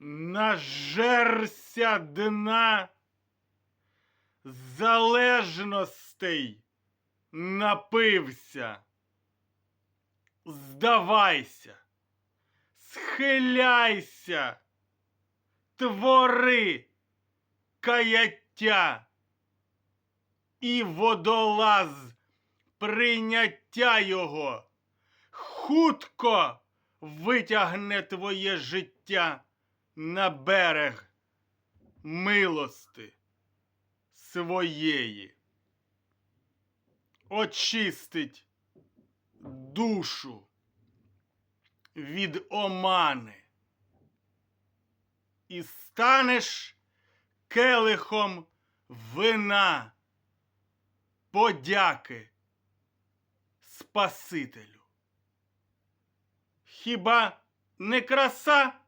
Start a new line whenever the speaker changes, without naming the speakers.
нажерся дна залежностей напився. Здавайся, схиляйся, твори каяття і водолаз прийняття його хутко витягне твоє життя на берег милости своєї, очистить душу від омани і станеш келихом вина подяки Спасителю. Хіба не краса